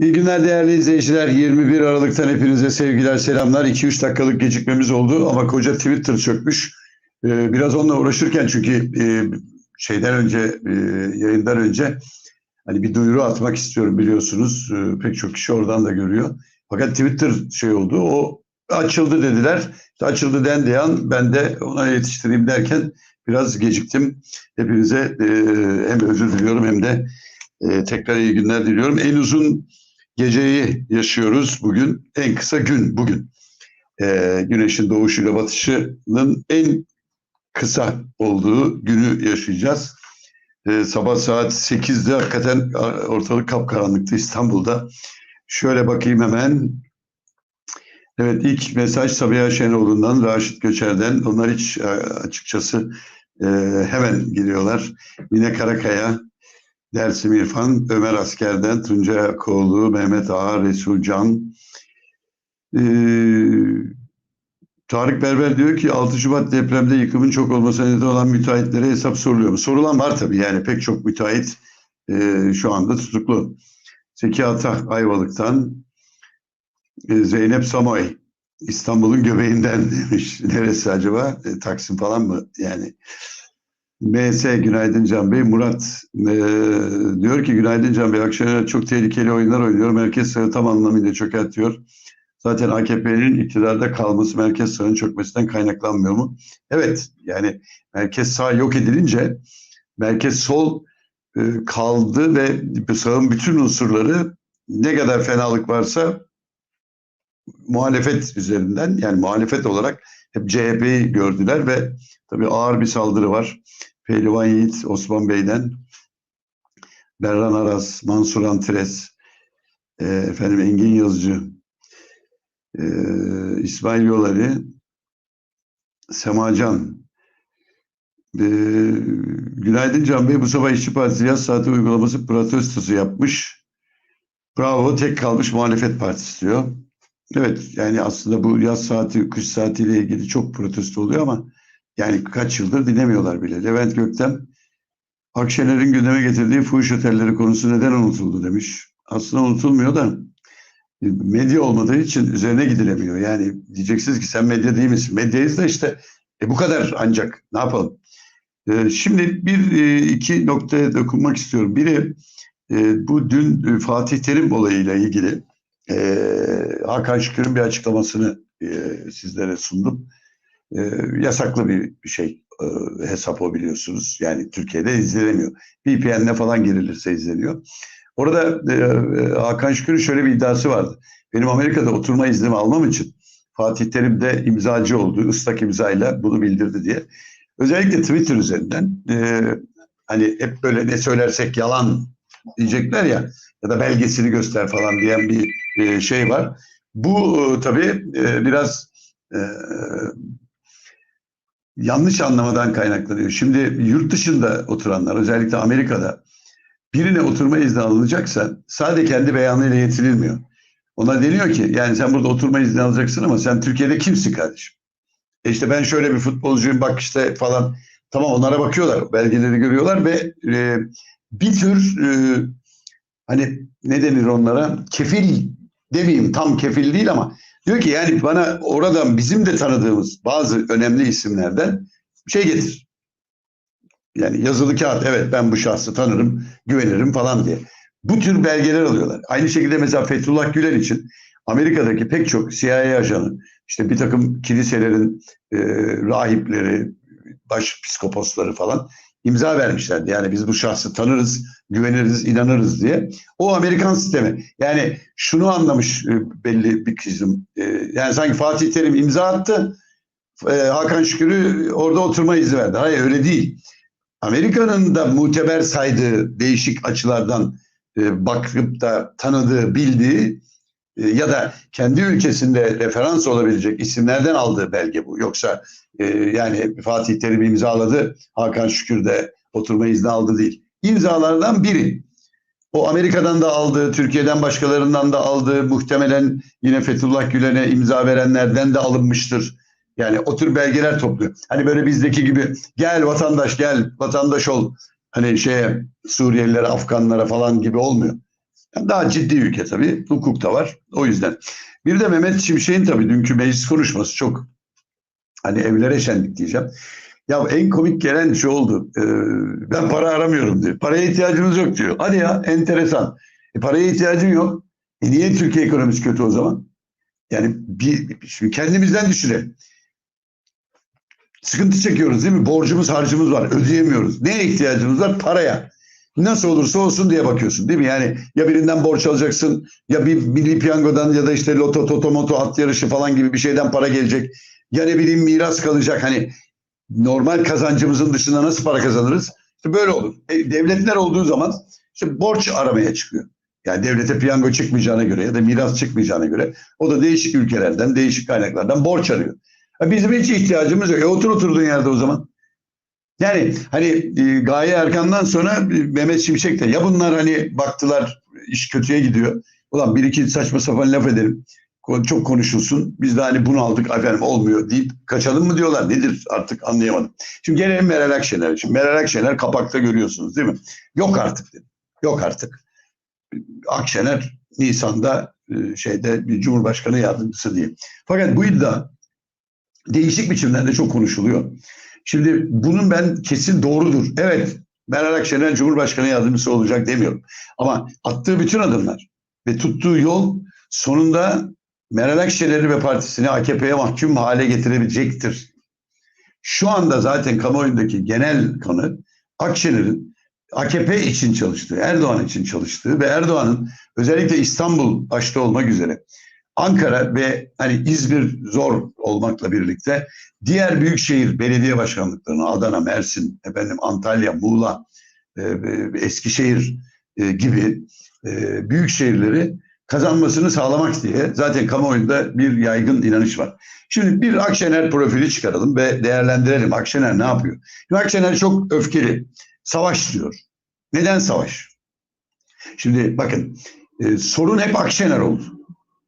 İyi günler değerli izleyiciler. 21 Aralık'tan hepinize sevgiler, selamlar. 2-3 dakikalık gecikmemiz oldu ama koca Twitter çökmüş. Ee, biraz onunla uğraşırken çünkü e, şeyden önce, e, yayından önce hani bir duyuru atmak istiyorum biliyorsunuz. Ee, pek çok kişi oradan da görüyor. Fakat Twitter şey oldu, o açıldı dediler. İşte açıldı dendi an ben de ona yetiştireyim derken biraz geciktim. Hepinize e, hem özür diliyorum hem de e, tekrar iyi günler diliyorum. En uzun geceyi yaşıyoruz bugün. En kısa gün bugün. Ee, güneşin doğuşuyla batışının en kısa olduğu günü yaşayacağız. Ee, sabah saat 8'de hakikaten ortalık kapkaranlıktı İstanbul'da. Şöyle bakayım hemen. Evet ilk mesaj Sabiha Şenoğlu'ndan, Raşit Göçer'den. Onlar hiç e, açıkçası e, hemen giriyorlar. Mine Karakaya, Dersim İrfan, Ömer Asker'den, Tuncay Akoğlu, Mehmet Ağa, Resul Can. Ee, Tarık Berber diyor ki 6 Şubat depremde yıkımın çok olmasına neden olan müteahhitlere hesap soruluyor mu? Sorulan var tabii yani pek çok müteahhit e, şu anda tutuklu. Zeki Ata Ayvalık'tan, e, Zeynep Samoy İstanbul'un göbeğinden demiş. Neresi acaba? E, Taksim falan mı? Yani MS günaydın Can Bey. Murat e, diyor ki günaydın Can Bey. Akşener çok tehlikeli oyunlar oynuyor. Merkez sağı tam anlamıyla çökertiyor. Zaten AKP'nin iktidarda kalması merkez sağın çökmesinden kaynaklanmıyor mu? Evet yani merkez sağ yok edilince merkez sol e, kaldı ve sağın bütün unsurları ne kadar fenalık varsa muhalefet üzerinden yani muhalefet olarak hep CHP'yi gördüler ve tabii ağır bir saldırı var. Pehlivan Yiğit, Osman Bey'den, Berran Aras, Mansur Antres, e, efendim Engin Yazıcı, e, İsmail Yolari, Semacan, e, Günaydın Can Bey bu sabah İşçi Partisi yaz saati uygulaması protestosu yapmış. Bravo tek kalmış muhalefet partisi diyor. Evet yani aslında bu yaz saati, kış saatiyle ilgili çok protesto oluyor ama yani kaç yıldır dinlemiyorlar bile. Levent Gökten, Akşener'in gündeme getirdiği fuhuş otelleri konusu neden unutuldu demiş. Aslında unutulmuyor da e, medya olmadığı için üzerine gidilemiyor. Yani diyeceksiniz ki sen medya değil misin? Medyayız da işte e, bu kadar ancak ne yapalım? E, şimdi bir e, iki noktaya dokunmak istiyorum. Biri e, bu dün e, Fatih Terim olayıyla ilgili e, Hakan Şükür'ün bir açıklamasını e, sizlere sundum e, yasaklı bir, bir şey e, hesap o biliyorsunuz. Yani Türkiye'de izlenemiyor. VPN'le falan girilirse izleniyor. Orada e, e, Hakan Şükür'ün şöyle bir iddiası vardı. Benim Amerika'da oturma iznimi almam için Fatih Terim de imzacı oldu. ıslak imzayla bunu bildirdi diye. Özellikle Twitter üzerinden e, hani hep böyle ne söylersek yalan diyecekler ya ya da belgesini göster falan diyen bir e, şey var. Bu e, tabii e, biraz e, yanlış anlamadan kaynaklanıyor. Şimdi yurt dışında oturanlar özellikle Amerika'da birine oturma izni alınacaksa sadece kendi beyanıyla yetinilmiyor. Ona deniyor ki yani sen burada oturma izni alacaksın ama sen Türkiye'de kimsin kardeşim? E işte ben şöyle bir futbolcuyum bak işte falan. Tamam onlara bakıyorlar, belgeleri görüyorlar ve e, bir tür e, hani ne denir onlara? Kefil demeyeyim tam kefil değil ama Diyor ki yani bana oradan bizim de tanıdığımız bazı önemli isimlerden şey getir. Yani yazılı kağıt evet ben bu şahsı tanırım, güvenirim falan diye. Bu tür belgeler alıyorlar. Aynı şekilde mesela Fethullah Gülen için Amerika'daki pek çok CIA ajanı, işte bir takım kiliselerin e, rahipleri, baş psikoposları falan imza vermişlerdi. Yani biz bu şahsı tanırız, güveniriz, inanırız diye. O Amerikan sistemi. Yani şunu anlamış e, belli bir kızım. E, yani sanki Fatih Terim imza attı. E, Hakan Şükür'ü orada oturma izni verdi. Hayır öyle değil. Amerika'nın da muteber saydığı değişik açılardan bakıp da tanıdığı, bildiği ya da kendi ülkesinde referans olabilecek isimlerden aldığı belge bu. Yoksa e, yani Fatih Terim imzaladı, Hakan Şükür de oturma izni aldı değil. İmzalardan biri. O Amerika'dan da aldığı, Türkiye'den başkalarından da aldığı, muhtemelen yine Fethullah Gülen'e imza verenlerden de alınmıştır. Yani o tür belgeler topluyor. Hani böyle bizdeki gibi gel vatandaş gel, vatandaş ol. Hani şeye Suriyelilere, Afganlara falan gibi olmuyor. Yani daha ciddi ülke tabii. Hukuk da var. O yüzden. Bir de Mehmet Şimşek'in tabii dünkü meclis konuşması çok hani evlere şenlik diyeceğim. Ya en komik gelen şu oldu. Ee, ben para aramıyorum diyor. Paraya ihtiyacımız yok diyor. Hadi ya enteresan. E, paraya ihtiyacın yok. E, niye Türkiye ekonomisi kötü o zaman? Yani bir, şimdi kendimizden düşünelim. Sıkıntı çekiyoruz değil mi? Borcumuz harcımız var. Ödeyemiyoruz. Neye ihtiyacımız var? Paraya. Nasıl olursa olsun diye bakıyorsun değil mi? Yani ya birinden borç alacaksın ya bir milli piyangodan ya da işte loto, toto, moto, at yarışı falan gibi bir şeyden para gelecek. Ya ne bileyim miras kalacak. Hani normal kazancımızın dışında nasıl para kazanırız? İşte böyle olur. E, devletler olduğu zaman işte borç aramaya çıkıyor. Yani devlete piyango çıkmayacağına göre ya da miras çıkmayacağına göre o da değişik ülkelerden, değişik kaynaklardan borç arıyor. Ya bizim hiç ihtiyacımız yok. E otur oturduğun yerde o zaman. Yani hani e, Gaye Erkan'dan sonra e, Mehmet Şimşek de ya bunlar hani baktılar iş kötüye gidiyor. Ulan bir iki saçma sapan laf edelim. Çok konuşulsun. Biz de hani bunu aldık efendim olmuyor deyip kaçalım mı diyorlar. Nedir artık anlayamadım. Şimdi gelelim Meral Akşener. Şimdi Meral Akşener kapakta görüyorsunuz değil mi? Yok artık dedi. Yok artık. Akşener Nisan'da e, şeyde bir Cumhurbaşkanı yardımcısı diye. Fakat bu iddia değişik biçimlerde çok konuşuluyor. Şimdi bunun ben kesin doğrudur. Evet Meral Akşener Cumhurbaşkanı yardımcısı olacak demiyorum. Ama attığı bütün adımlar ve tuttuğu yol sonunda Meral Akşener'i ve partisini AKP'ye mahkum hale getirebilecektir. Şu anda zaten kamuoyundaki genel kanı Akşener'in AKP için çalıştığı, Erdoğan için çalıştığı ve Erdoğan'ın özellikle İstanbul başta olmak üzere Ankara ve hani İzmir zor olmakla birlikte diğer büyükşehir belediye başkanlıklarını Adana, Mersin, efendim Antalya, Muğla, e, Eskişehir e, gibi e, büyük şehirleri kazanmasını sağlamak diye zaten kamuoyunda bir yaygın inanış var. Şimdi bir Akşener profili çıkaralım ve değerlendirelim. Akşener ne yapıyor? Şimdi Akşener çok öfkeli. Savaş diyor. Neden savaş? Şimdi bakın e, sorun hep Akşener oldu.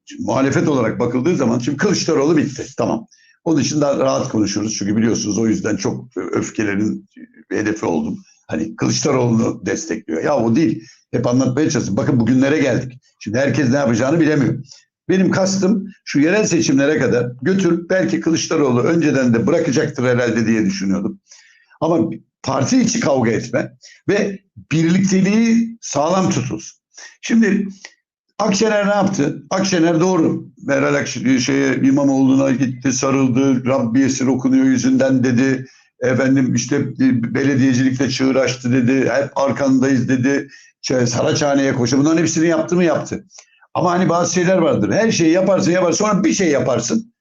Şimdi, muhalefet olarak bakıldığı zaman şimdi Kılıçdaroğlu bitti. Tamam. Onun için daha rahat konuşuruz. Çünkü biliyorsunuz o yüzden çok öfkelerin hedefi oldum. Hani Kılıçdaroğlu'nu destekliyor. Ya o değil. Hep anlatmaya çalışıyorum. Bakın bugünlere geldik. Şimdi herkes ne yapacağını bilemiyor. Benim kastım şu yerel seçimlere kadar götür belki Kılıçdaroğlu önceden de bırakacaktır herhalde diye düşünüyordum. Ama parti içi kavga etme ve birlikteliği sağlam tutulsun. Şimdi Akşener ne yaptı? Akşener doğru. Meral Akşener şeye İmamoğlu'na gitti, sarıldı, Rabbi esir okunuyor yüzünden dedi. Efendim işte belediyecilikle çığır açtı dedi. Hep arkandayız dedi. Saraçhane'ye koştu. Bunların hepsini yaptı mı yaptı. Ama hani bazı şeyler vardır. Her şeyi yaparsın yaparsın sonra bir şey yaparsın.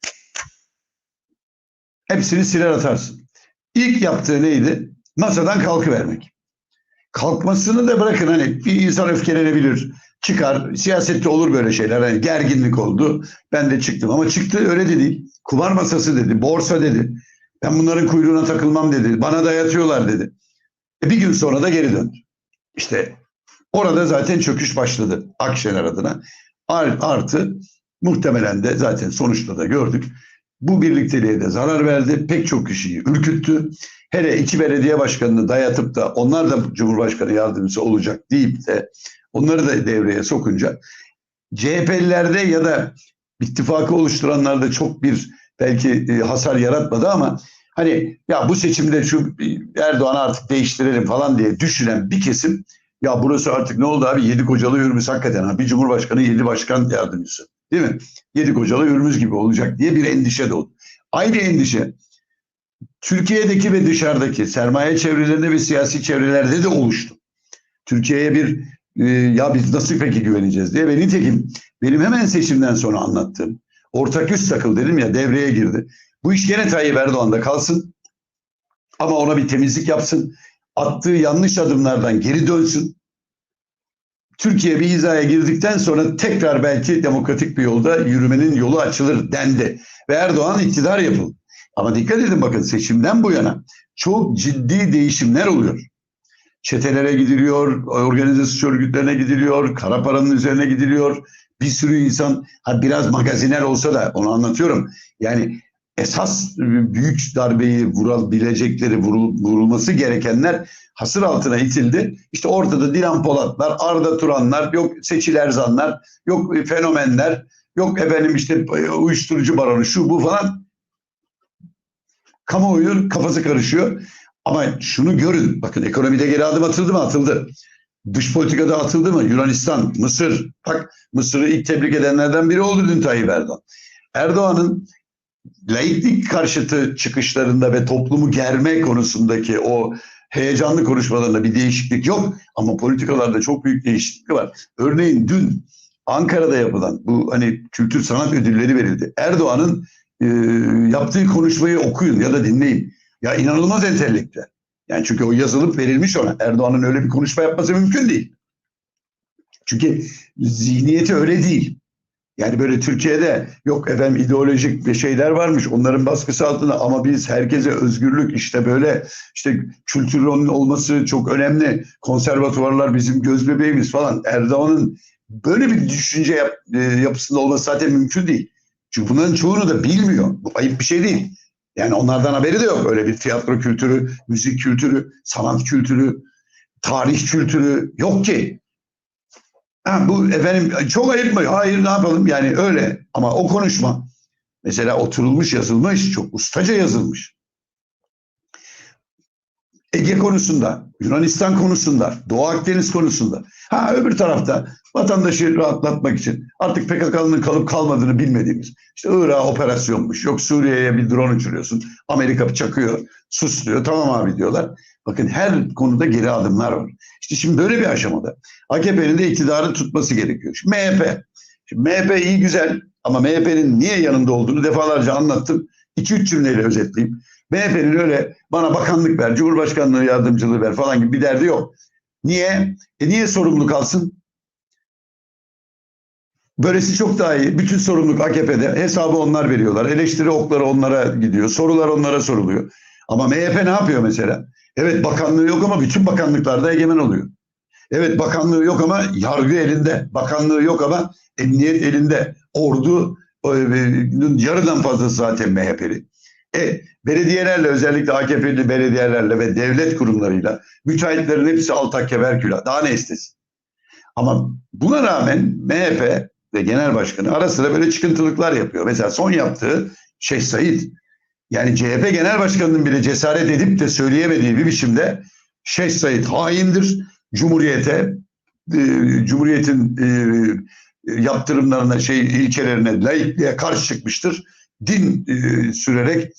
Hepsini siler atarsın. İlk yaptığı neydi? Masadan kalkıvermek. Kalkmasını da bırakın hani bir insan öfkelenebilir çıkar. Siyasette olur böyle şeyler. Hani gerginlik oldu. Ben de çıktım ama çıktı öyle de değil. Kumar masası dedi, borsa dedi. Ben bunların kuyruğuna takılmam dedi. Bana dayatıyorlar dedi. E bir gün sonra da geri döndü. İşte orada zaten çöküş başladı Akşener adına. Artı muhtemelen de zaten sonuçta da gördük. Bu birlikteliğe de zarar verdi. Pek çok kişiyi ürküttü. Hele iki belediye başkanını dayatıp da onlar da Cumhurbaşkanı yardımcısı olacak deyip de onları da devreye sokunca CHP'lilerde ya da ittifakı oluşturanlarda çok bir belki e, hasar yaratmadı ama hani ya bu seçimde şu Erdoğan'ı artık değiştirelim falan diye düşünen bir kesim ya burası artık ne oldu abi yedi kocalı yürümüz hakikaten ha bir cumhurbaşkanı yedi başkan yardımcısı değil mi? Yedi kocalı yürümüz gibi olacak diye bir endişe doğdu. Aynı endişe Türkiye'deki ve dışarıdaki sermaye çevrelerinde ve siyasi çevrelerde de oluştu. Türkiye'ye bir e, ya biz nasıl peki güveneceğiz diye ve nitekim benim hemen seçimden sonra anlattığım ortak üst takıl dedim ya devreye girdi. Bu iş gene Tayyip Erdoğan'da kalsın ama ona bir temizlik yapsın. Attığı yanlış adımlardan geri dönsün. Türkiye bir hizaya girdikten sonra tekrar belki demokratik bir yolda yürümenin yolu açılır dendi. Ve Erdoğan iktidar yapıldı. Ama dikkat edin bakın seçimden bu yana çok ciddi değişimler oluyor. Çetelere gidiliyor, organizasyon örgütlerine gidiliyor, kara paranın üzerine gidiliyor. Bir sürü insan ha biraz magaziner olsa da onu anlatıyorum. Yani esas büyük darbeyi vurabilecekleri, vurul, vurulması gerekenler hasır altına itildi. İşte ortada Dilan Polatlar, Arda Turanlar, yok Seçil Erzanlar, yok fenomenler, yok efendim işte uyuşturucu baronu şu bu falan. Kamuoyu kafası karışıyor. Ama şunu görün, bakın ekonomide geri adım atıldı mı? Atıldı. Dış politikada atıldı mı? Yunanistan, Mısır. Bak Mısır'ı ilk tebrik edenlerden biri oldu dün Tayyip Erdoğan. Erdoğan'ın laiklik karşıtı çıkışlarında ve toplumu germe konusundaki o heyecanlı konuşmalarında bir değişiklik yok. Ama politikalarda çok büyük değişiklik var. Örneğin dün Ankara'da yapılan bu hani kültür sanat ödülleri verildi. Erdoğan'ın e, yaptığı konuşmayı okuyun ya da dinleyin. Ya inanılmaz entelektüel. Yani çünkü o yazılıp verilmiş ona. Erdoğan'ın öyle bir konuşma yapması mümkün değil. Çünkü zihniyeti öyle değil. Yani böyle Türkiye'de yok efendim ideolojik bir şeyler varmış onların baskısı altında ama biz herkese özgürlük işte böyle işte kültürün olması çok önemli. Konservatuvarlar bizim göz bebeğimiz falan. Erdoğan'ın böyle bir düşünce yap, e, yapısında olması zaten mümkün değil. Çünkü bunların çoğunu da bilmiyor. Bu ayıp bir şey değil. Yani onlardan haberi de yok. Öyle bir tiyatro kültürü, müzik kültürü, sanat kültürü, tarih kültürü yok ki. Ha, bu efendim çok ayıp mı? Hayır ne yapalım yani öyle. Ama o konuşma mesela oturulmuş yazılmış çok ustaca yazılmış. Ege konusunda, Yunanistan konusunda, Doğu Akdeniz konusunda. Ha öbür tarafta vatandaşı rahatlatmak için artık PKK'nın kalıp kalmadığını bilmediğimiz. İşte Irak'a operasyonmuş. Yok Suriye'ye bir drone uçuruyorsun. Amerika çakıyor, sus diyor. Tamam abi diyorlar. Bakın her konuda geri adımlar var. İşte şimdi böyle bir aşamada AKP'nin de iktidarı tutması gerekiyor. Şimdi MHP. Şimdi MHP iyi güzel ama MHP'nin niye yanında olduğunu defalarca anlattım. 2-3 cümleyle özetleyeyim. MHP'nin öyle bana bakanlık ver, Cumhurbaşkanlığı yardımcılığı ver falan gibi bir derdi yok. Niye? E niye sorumluluk alsın? Böylesi çok daha iyi. Bütün sorumluluk AKP'de. Hesabı onlar veriyorlar. Eleştiri okları onlara gidiyor. Sorular onlara soruluyor. Ama MHP ne yapıyor mesela? Evet bakanlığı yok ama bütün bakanlıklarda egemen oluyor. Evet bakanlığı yok ama yargı elinde. Bakanlığı yok ama emniyet elinde. Ordu e, yarıdan fazlası zaten MHP'li. E, belediyelerle özellikle AKP'li belediyelerle ve devlet kurumlarıyla müteahhitlerin hepsi altak keberküla. Daha ne istesin? Ama buna rağmen MHP ve genel başkanı ara sıra böyle çıkıntılıklar yapıyor. Mesela son yaptığı Şeyh Said yani CHP genel başkanının bile cesaret edip de söyleyemediği bir biçimde Şeyh Said haindir. Cumhuriyete, e, Cumhuriyet'in e, yaptırımlarına, şey ilkelerine, laikliğe karşı çıkmıştır. Din e, sürerek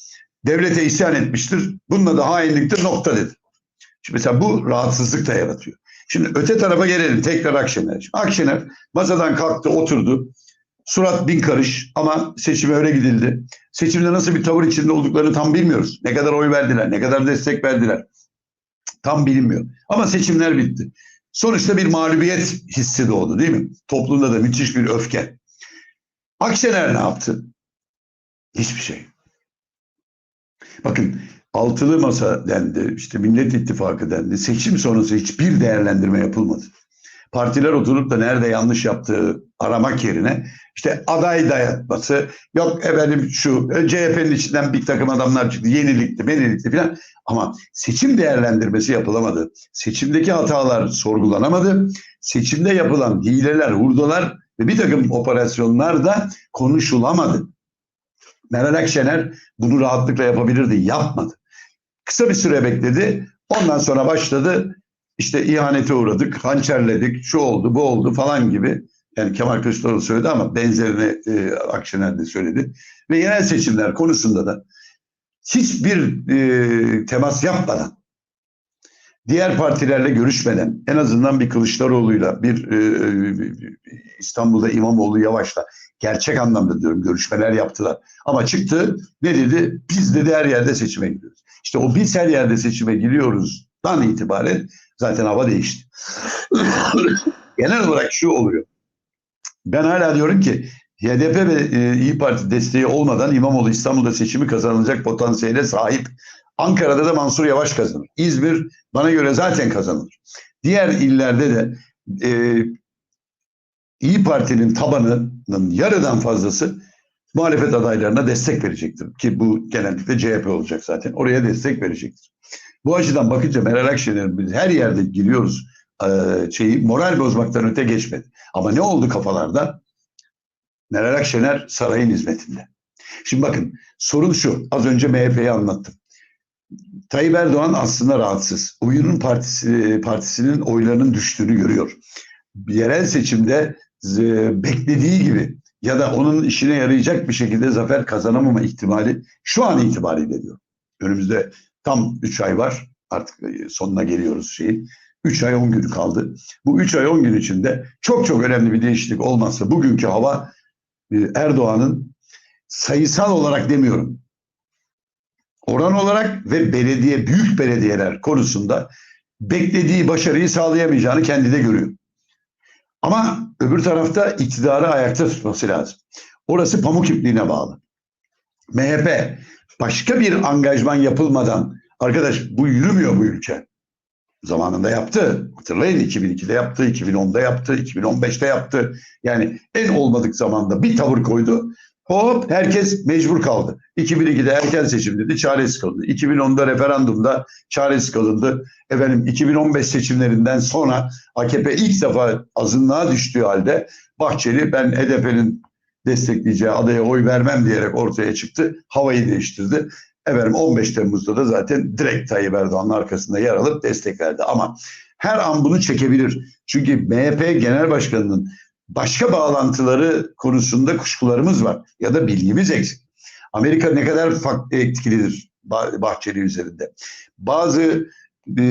devlete isyan etmiştir. Bununla da hainliktir nokta dedi. Şimdi mesela bu rahatsızlık da yaratıyor. Şimdi öte tarafa gelelim tekrar Akşener. Akşener masadan kalktı oturdu. Surat bin karış ama seçime öyle gidildi. Seçimde nasıl bir tavır içinde olduklarını tam bilmiyoruz. Ne kadar oy verdiler, ne kadar destek verdiler. Tam bilinmiyor. Ama seçimler bitti. Sonuçta bir mağlubiyet hissi doğdu değil mi? Toplumda da müthiş bir öfke. Akşener ne yaptı? Hiçbir şey. Bakın altılı masa dendi, işte Millet İttifakı dendi. Seçim sonrası hiçbir değerlendirme yapılmadı. Partiler oturup da nerede yanlış yaptığı aramak yerine işte aday dayatması, yok efendim şu CHP'nin içinden bir takım adamlar çıktı, yenilikti, benilikti falan. Ama seçim değerlendirmesi yapılamadı. Seçimdeki hatalar sorgulanamadı. Seçimde yapılan hileler, hurdalar ve bir takım operasyonlar da konuşulamadı. Meral Akşener bunu rahatlıkla yapabilirdi, yapmadı. Kısa bir süre bekledi. Ondan sonra başladı. İşte ihanete uğradık, hançerledik, şu oldu, bu oldu falan gibi. Yani Kemal Kılıçdaroğlu söyledi ama benzerini e, Akşener de söyledi. Ve yerel seçimler konusunda da hiçbir e, temas yapmadan, diğer partilerle görüşmeden, en azından bir Kılıçdaroğlu'yla, bir e, İstanbul'da İmamoğlu Yavaş'la gerçek anlamda diyorum görüşmeler yaptılar. Ama çıktı ne dedi? Biz dedi her yerde seçime gidiyoruz. İşte o biz her yerde seçime giriyoruzdan itibaren zaten hava değişti. Genel olarak şu oluyor. Ben hala diyorum ki HDP ve e, İyi Parti desteği olmadan İmamoğlu İstanbul'da seçimi kazanılacak potansiyele sahip. Ankara'da da Mansur Yavaş kazanır. İzmir bana göre zaten kazanır. Diğer illerde de e, İyi Parti'nin tabanının yarıdan fazlası muhalefet adaylarına destek verecektir. Ki bu genellikle CHP olacak zaten. Oraya destek verecektir. Bu açıdan bakınca Meral Akşener'in biz her yerde giriyoruz e, şeyi moral bozmaktan öte geçmedi. Ama ne oldu kafalarda? Meral Akşener sarayın hizmetinde. Şimdi bakın sorun şu. Az önce MHP'yi anlattım. Tayyip Erdoğan aslında rahatsız. Oyunun partisi, partisinin oylarının düştüğünü görüyor. Yerel seçimde e, beklediği gibi ya da onun işine yarayacak bir şekilde zafer kazanamama ihtimali şu an itibariyle diyor. Önümüzde tam 3 ay var. Artık e, sonuna geliyoruz şeyin. 3 ay 10 gün kaldı. Bu 3 ay 10 gün içinde çok çok önemli bir değişiklik olmazsa bugünkü hava e, Erdoğan'ın sayısal olarak demiyorum. Oran olarak ve belediye büyük belediyeler konusunda beklediği başarıyı sağlayamayacağını kendi de görüyor. Ama öbür tarafta iktidarı ayakta tutması lazım. Orası pamuk ipliğine bağlı. MHP başka bir angajman yapılmadan arkadaş bu yürümüyor bu ülke. Zamanında yaptı. Hatırlayın 2002'de yaptı, 2010'da yaptı, 2015'te yaptı. Yani en olmadık zamanda bir tavır koydu. Hop herkes mecbur kaldı. 2002'de erken seçim dedi çaresiz kalındı. 2010'da referandumda çaresiz kalındı. Efendim 2015 seçimlerinden sonra AKP ilk defa azınlığa düştüğü halde Bahçeli ben HDP'nin destekleyeceği adaya oy vermem diyerek ortaya çıktı. Havayı değiştirdi. Efendim 15 Temmuz'da da zaten direkt Tayyip Erdoğan'ın arkasında yer alıp destek verdi. Ama her an bunu çekebilir. Çünkü MHP Genel Başkanı'nın başka bağlantıları konusunda kuşkularımız var ya da bilgimiz eksik. Amerika ne kadar etkilidir Bahçeli üzerinde. Bazı e,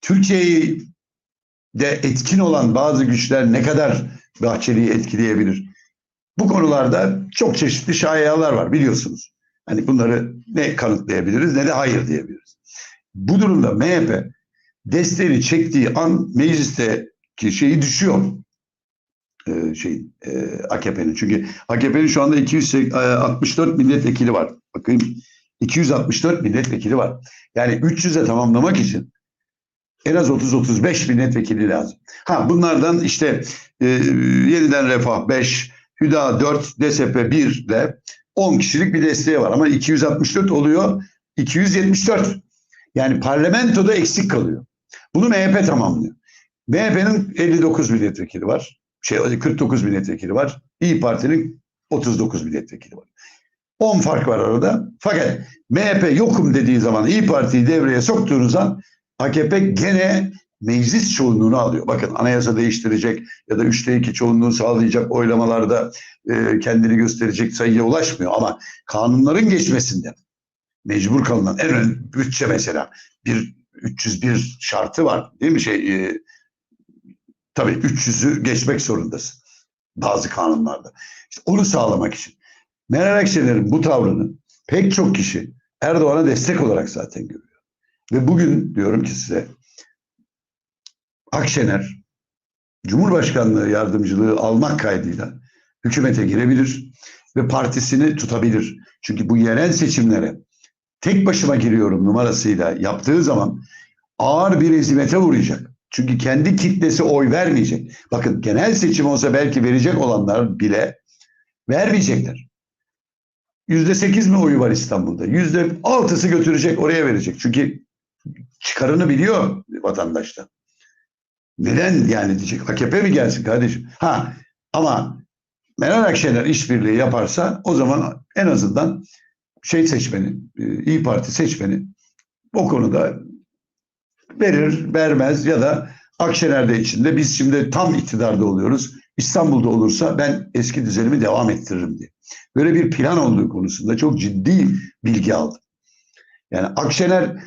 Türkiye'yi de etkin olan bazı güçler ne kadar Bahçeli'yi etkileyebilir? Bu konularda çok çeşitli şayialar var biliyorsunuz. Hani bunları ne kanıtlayabiliriz ne de hayır diyebiliriz. Bu durumda MHP desteğini çektiği an meclisteki şeyi düşüyor e, şey e, AKP'nin. Çünkü AKP'nin şu anda 264 milletvekili var. Bakayım 264 milletvekili var. Yani 300'e tamamlamak için en az 30-35 milletvekili lazım. Ha bunlardan işte e, yeniden Refah 5, Hüda 4, DSP 1 ile 10 kişilik bir desteği var. Ama 264 oluyor 274. Yani parlamentoda eksik kalıyor. Bunu MHP tamamlıyor. MHP'nin 59 milletvekili var şey 49 milletvekili var. İyi Parti'nin 39 milletvekili var. 10 fark var arada. Fakat MHP yokum dediği zaman İyi Parti'yi devreye soktuğunuz an AKP gene meclis çoğunluğunu alıyor. Bakın anayasa değiştirecek ya da üçte iki çoğunluğu sağlayacak oylamalarda e, kendini gösterecek sayıya ulaşmıyor. Ama kanunların geçmesinde mecbur kalınan en önemli bütçe mesela bir 301 şartı var değil mi şey e, Tabii 300'ü geçmek zorundasın bazı kanunlarda. İşte onu sağlamak için. Meral Akşener'in bu tavrını pek çok kişi Erdoğan'a destek olarak zaten görüyor. Ve bugün diyorum ki size Akşener Cumhurbaşkanlığı yardımcılığı almak kaydıyla hükümete girebilir ve partisini tutabilir. Çünkü bu yerel seçimlere tek başıma giriyorum numarasıyla yaptığı zaman ağır bir ezimete uğrayacak. Çünkü kendi kitlesi oy vermeyecek. Bakın genel seçim olsa belki verecek olanlar bile vermeyecekler. Yüzde sekiz mi oyu var İstanbul'da? Yüzde altısı götürecek oraya verecek. Çünkü çıkarını biliyor vatandaşta. Neden yani diyecek AKP mi gelsin kardeşim? Ha ama Meral Akşener işbirliği yaparsa o zaman en azından şey seçmeni, e, İyi Parti seçmeni o konuda verir, vermez ya da Akşener'de içinde biz şimdi tam iktidarda oluyoruz. İstanbul'da olursa ben eski düzenimi devam ettiririm diye. Böyle bir plan olduğu konusunda çok ciddi bilgi aldım. Yani Akşener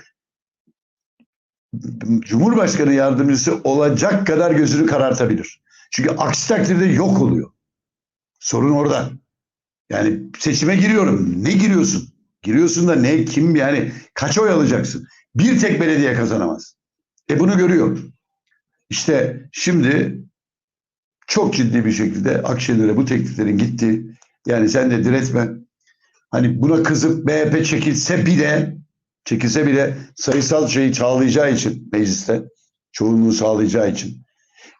Cumhurbaşkanı yardımcısı olacak kadar gözünü karartabilir. Çünkü aksi takdirde yok oluyor. Sorun orada. Yani seçime giriyorum. Ne giriyorsun? Giriyorsun da ne, kim yani kaç oy alacaksın? Bir tek belediye kazanamaz. E bunu görüyor. İşte şimdi çok ciddi bir şekilde Akşener'e bu tekliflerin gitti. Yani sen de diretme. Hani buna kızıp MHP çekilse bile çekilse bile sayısal şeyi sağlayacağı için mecliste çoğunluğu sağlayacağı için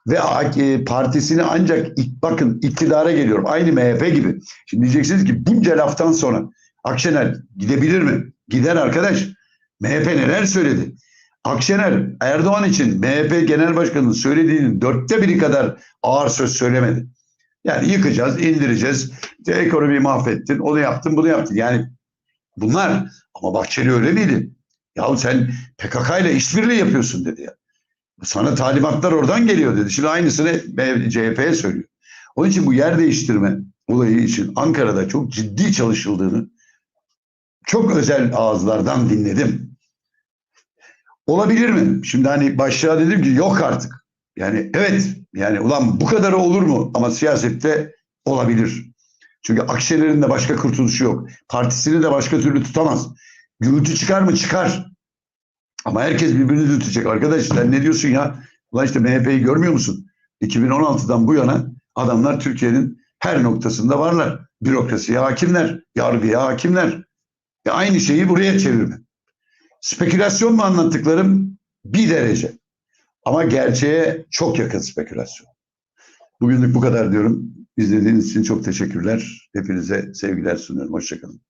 ve e, partisini ancak ik- bakın iktidara geliyorum. Aynı MHP gibi. Şimdi diyeceksiniz ki bunca laftan sonra Akşener gidebilir mi? Gider arkadaş. MHP neler söyledi? Akşener Erdoğan için MHP Genel Başkanı'nın söylediğinin dörtte biri kadar ağır söz söylemedi. Yani yıkacağız, indireceğiz. İşte ekonomiyi mahvettin, onu yaptın, bunu yaptın. Yani bunlar ama Bahçeli öyle miydi? Yahu sen PKK ile işbirliği yapıyorsun dedi ya. Sana talimatlar oradan geliyor dedi. Şimdi aynısını CHP'ye söylüyor. Onun için bu yer değiştirme olayı için Ankara'da çok ciddi çalışıldığını çok özel ağızlardan dinledim. Olabilir mi? Şimdi hani başlığa dedim ki yok artık. Yani evet yani ulan bu kadarı olur mu? Ama siyasette olabilir. Çünkü Akşener'in de başka kurtuluşu yok. Partisini de başka türlü tutamaz. Gürültü çıkar mı? Çıkar. Ama herkes birbirini tutacak. Arkadaş sen ne diyorsun ya? Ulan işte MHP'yi görmüyor musun? 2016'dan bu yana adamlar Türkiye'nin her noktasında varlar. Bürokrasiye hakimler, yargıya hakimler. E aynı şeyi buraya çevirme. Spekülasyon mu anlattıklarım? Bir derece. Ama gerçeğe çok yakın spekülasyon. Bugünlük bu kadar diyorum. İzlediğiniz için çok teşekkürler. Hepinize sevgiler sunuyorum. Hoşçakalın.